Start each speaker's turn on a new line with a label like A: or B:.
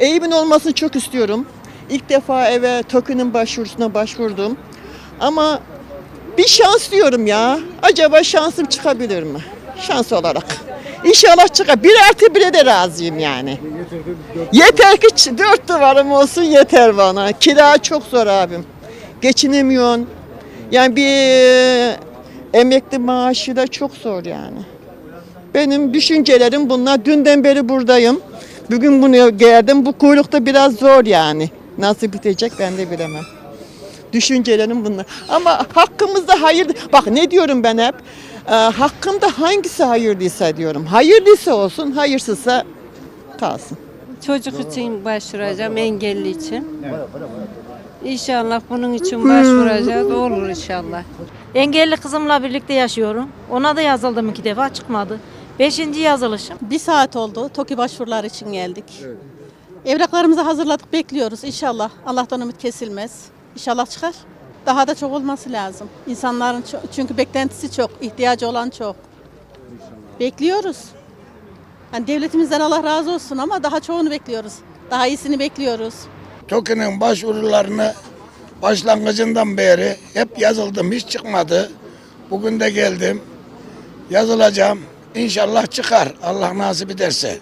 A: Eğimin olmasını çok istiyorum. İlk defa eve TOKİ'nin başvurusuna başvurdum. Ama bir şans diyorum ya. Acaba şansım çıkabilir mi? Şans olarak. İnşallah çıkar. Bir artı bire de razıyım yani. Yeter ki dört duvarım olsun yeter bana. Kira çok zor abim. Geçinemiyorsun. Yani bir e, emekli maaşı da çok zor yani. Benim düşüncelerim bunlar. Dünden beri buradayım. Bugün bunu geldim. Bu kuyrukta biraz zor yani. Nasıl bitecek ben de bilemem. Düşüncelerim bunlar. Ama hakkımızda hayır... Bak ne diyorum ben hep? Ee, hakkımda hangisi hayırlıysa diyorum. Hayırlıysa olsun, hayırsızsa kalsın.
B: Çocuk için başvuracağım, engelli için. İnşallah bunun için başvuracağız. Olur inşallah.
C: Engelli kızımla birlikte yaşıyorum. Ona da yazıldım iki defa çıkmadı. Beşinci yazılışım.
D: Bir saat oldu. TOKİ başvurular için geldik. Evraklarımızı hazırladık, bekliyoruz inşallah. Allah'tan ümit kesilmez. İnşallah çıkar. Daha da çok olması lazım. İnsanların ço- çünkü beklentisi çok, ihtiyacı olan çok. Bekliyoruz. Yani devletimizden Allah razı olsun ama daha çoğunu bekliyoruz. Daha iyisini bekliyoruz.
E: TOKİ'nin başvurularını başlangıcından beri hep yazıldım hiç çıkmadı. Bugün de geldim. Yazılacağım. İnşallah çıkar Allah nasip ederse.